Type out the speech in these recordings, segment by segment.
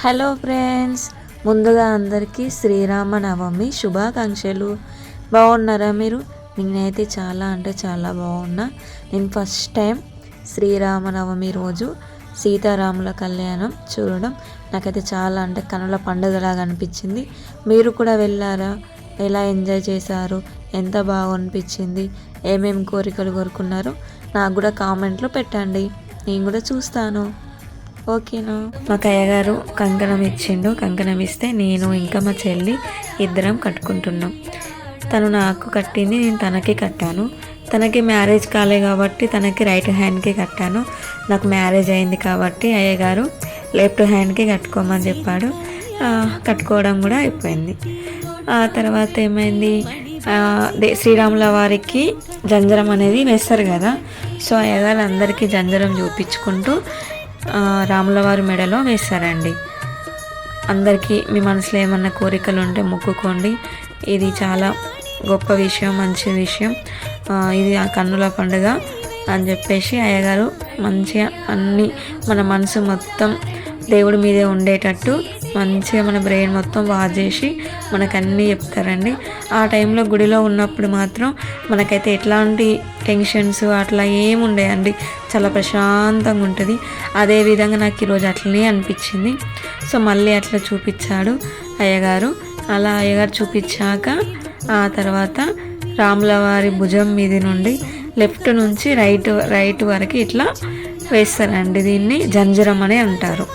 Hello friends ముందుగా అందరికీ శ్రీరామనవమి శుభాకాంక్షలు. బాగున్నారా మీరు? నేనైతే చాలా అంటే చాలా బాగున్నా. నేను ఫస్ట్ టైం శ్రీరామనవమి రోజు సీతారాముల కళ్యాణం చూడడం. నాకైతే చాలా అంటే కనుల పండుగలాగా అనిపించింది. మీరు కూడా వెళ్ళారా? ఎలా ఎంజాయ్ చేశారు? ఎంత బాగా అనిపించింది? ఏమేమి కోరికలు కోరుకున్నారో నాకు కూడా కామెంట్లో పెట్టండి. నేను కూడా చూస్తాను. ఓకేనా? మా కయ్యగారు కంకణం ఇచ్చిండు. కంకణం ఇస్తే నేను ఇంకా మా చెల్లి ఇద్దరం కట్టుకుంటున్నాం. తను నాకు కట్టింది నేను తనకి కట్టాను. తనకి మ్యారేజ్ కాలే కాబట్టి తనకి రైట్ హ్యాండ్కి కట్టాను. నాకు మ్యారేజ్ అయింది కాబట్టి అయ్యగారు లెఫ్ట్ హ్యాండ్కి కట్టుకోమని చెప్పాడు. కట్టుకోవడం కూడా అయిపోయింది. ఆ తర్వాత ఏమైంది? శ్రీరాముల వారికి జంజరం అనేది వేస్తారు కదా. సో అయ్యగారు అందరికీ జంజరం చూపించుకుంటూ రాముల వారి మెడలో వేస్తారండి అందరికీ మీ మనసులో ఏమన్నా కోరికలు ఉంటే మొక్కుకోండి. ఇది చాలా గొప్ప విషయం మంచి విషయం. ఇది ఆ కన్నుల పండుగ అని చెప్పేసి అయ్యగారు మంచిగా అన్ని మన మనసు మొత్తం దేవుడి మీదే ఉండేటట్టు మంచిగా మన బ్రెయిన్ మొత్తం వాష్ చేసి మనకు అన్నీ చెప్తారండి. ఆ టైంలో గుడిలో ఉన్నప్పుడు మాత్రం మనకైతే ఎట్లాంటి టెన్షన్స్ అట్లా ఏముండేయండి చాలా ప్రశాంతంగా ఉంటుంది. అదేవిధంగా నాకు ఈరోజు అట్లనే అనిపించింది. సో మళ్ళీ అట్లా చూపించాడు అయ్యగారు. అలా అయ్యగారు చూపించాక ఆ తర్వాత రాముల వారి భుజం మీద నుండి లెఫ్ట్ నుంచి రైట్ రైట్ వరకు ఇట్లా వేస్తారండి. దీన్ని జంజరం అని అంటారు.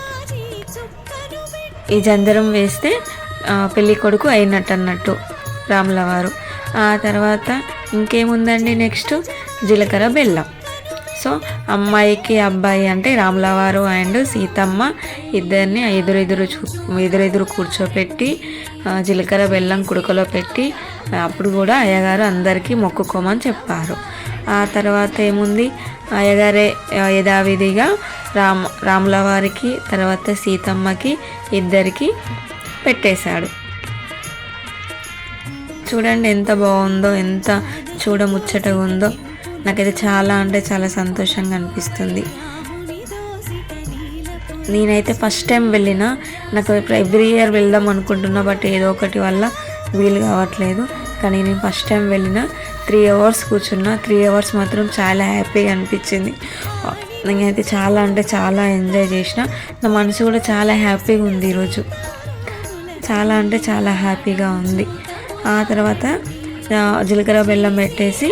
ఈ జందరం వేస్తే పెళ్ళి కొడుకు అయినట్టు అన్నట్టు రాముల వారు ఆ తర్వాత ఇంకేముందండి నెక్స్ట్? జీలకర్ర బెల్లం. సో అమ్మాయికి అబ్బాయి అంటే రాములవారు అండ్ సీతమ్మ ఇద్దరిని ఎదురెదురు చూ ఎదురెదురు కూర్చోపెట్టి జీలకర్ర బెల్లం కుడుకలో పెట్టి అప్పుడు కూడా అయ్యగారు అందరికీ మొక్కుకోమని చెప్పారు. ఆ తర్వాత ఏముంది? అయ్యగారే యథావిధిగా రామ్ రాములవారికి తర్వాత సీతమ్మకి ఇద్దరికి పెట్టేశాడు. చూడండి ఎంత బాగుందో ఎంత చూడముచ్చటగా ఉందో. నాకైతే చాలా అంటే చాలా సంతోషంగా అనిపిస్తుంది. నేనైతే ఫస్ట్ టైం వెళ్ళిన నాకు ఎవ్రీ ఇయర్ వెళ్దాం అనుకుంటున్నా బట్ ఏదో ఒకటి వల్ల వీలు కావట్లేదు. కానీ నేను ఫస్ట్ టైం వెళ్ళిన త్రీ అవర్స్ కూర్చున్నా త్రీ అవర్స్ మాత్రం చాలా హ్యాపీగా అనిపించింది. నేనైతే చాలా అంటే చాలా ఎంజాయ్ చేసిన. నా మనసు కూడా చాలా హ్యాపీగా ఉంది ఈరోజు. చాలా అంటే చాలా హ్యాపీగా ఉంది. ఆ తర్వాత జీలకర్ర బెల్లం పెట్టేసి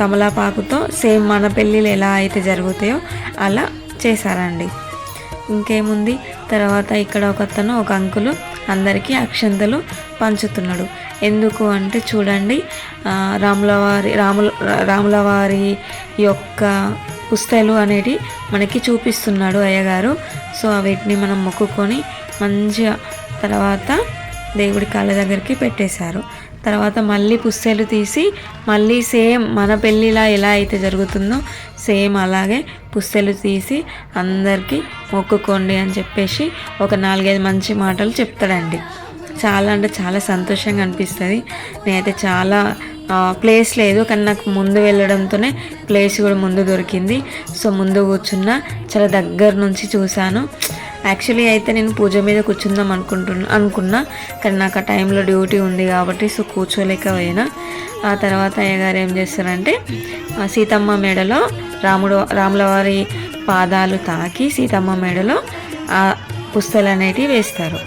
తమలపాకుతో సేమ్ మన పెళ్ళిళ్ళు ఎలా అయితే జరుగుతాయో అలా చేశారండి. ఇంకేముంది? తర్వాత ఇక్కడ ఒక అతను ఒక అంకులు అందరికీ అక్షంతలు పంచుతున్నాడు. ఎందుకు అంటే చూడండి రాములవారి రాముల రాములవారి యొక్క పుస్తలు అనేటి మనకి చూపిస్తున్నాడు అయ్యగారు. సో వీటిని మనం మొక్కుకొని మంచిగా తర్వాత దేవుడి కాళ్ళ దగ్గరికి పెట్టేశారు. తర్వాత మళ్ళీ పుస్తెలు తీసి మళ్ళీ సేమ్ మన పెళ్ళిలా ఎలా అయితే జరుగుతుందో సేమ్ అలాగే పుస్తెలు తీసి అందరికీ మొక్కుకోండి అని చెప్పేసి ఒక నాలుగైదు మంచి మాటలు చెప్తాడండి. చాలా అంటే చాలా సంతోషంగా అనిపిస్తుంది. నేనైతే చాలా ప్లేస్ లేదు కానీ నాకు ముందు వెళ్ళడంతోనే ప్లేస్ కూడా ముందు దొరికింది. సో ముందు కూర్చున్న చాలా దగ్గర నుంచి చూశాను. యాక్చువల్లీ అయితే నేను పూజ మీద కూర్చుందాం అనుకుంటున్నా అనుకున్నా. కానీ నాకు ఆ టైంలో డ్యూటీ ఉంది కాబట్టి సో కూర్చోలేకపోయినా. ఆ తర్వాత అయ్యగారు ఏం చేస్తారంటే ఆ సీతమ్మ మెడలో రాముడు రాములవారి పాదాలు తాకి సీతమ్మ మెడలో ఆ పుస్తలు అనేటివి వేస్తారు.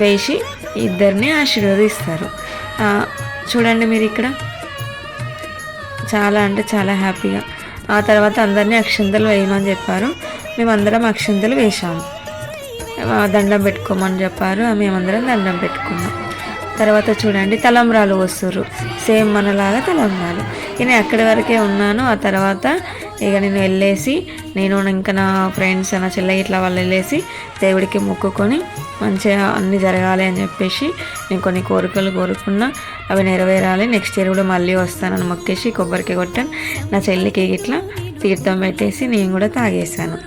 వేసి ఇద్దరిని ఆశీర్వదిస్తారు. చూడండి మీరు ఇక్కడ. చాలా అంటే చాలా హ్యాపీగా. ఆ తర్వాత అందరినీ అక్షంతలు వేయమని చెప్పారు. మేమందరం అక్షంతలు వేసాము దండం పెట్టుకోమని చెప్పారు. మేమందరం దండం పెట్టుకున్నాం. తర్వాత చూడండి తలంబ్రాలు వస్తుర్రు. సేమ్ మనలాగా తలంబ్రాలు. నేను అక్కడి వరకే ఉన్నాను ఆ తర్వాత ఇక నేను వెళ్ళేసి నేను ఇంకా నా ఫ్రెండ్స్ నా చెల్లె ఇట్లా వాళ్ళు వెళ్ళేసి దేవుడికి మొక్కుకొని మంచిగా అన్నీ జరగాలి అని చెప్పేసి నేను కొన్ని కోరికలు కోరుకున్నా అవి నెరవేరాలి. నెక్స్ట్ ఇయర్ కూడా మళ్ళీ వస్తానని మొక్కేసి కొబ్బరికి కొట్టాను. నా చెల్లికి ఇట్లా తీర్థం పెట్టేసి నేను కూడా తాగేసాను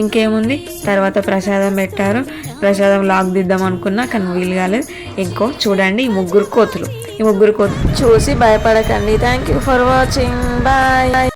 ఇంకేముంది? తర్వాత ప్రసాదం పెట్టారు. ప్రసాదం లాక్ దిద్దాం అనుకున్నా కానీ వీలు కాలేదు. ఇంకో చూడండి ఈ ముగ్గురు కోతులు. ఈ ముగ్గురు కోతులు చూసి భయపడకండి. Thank you for watching bye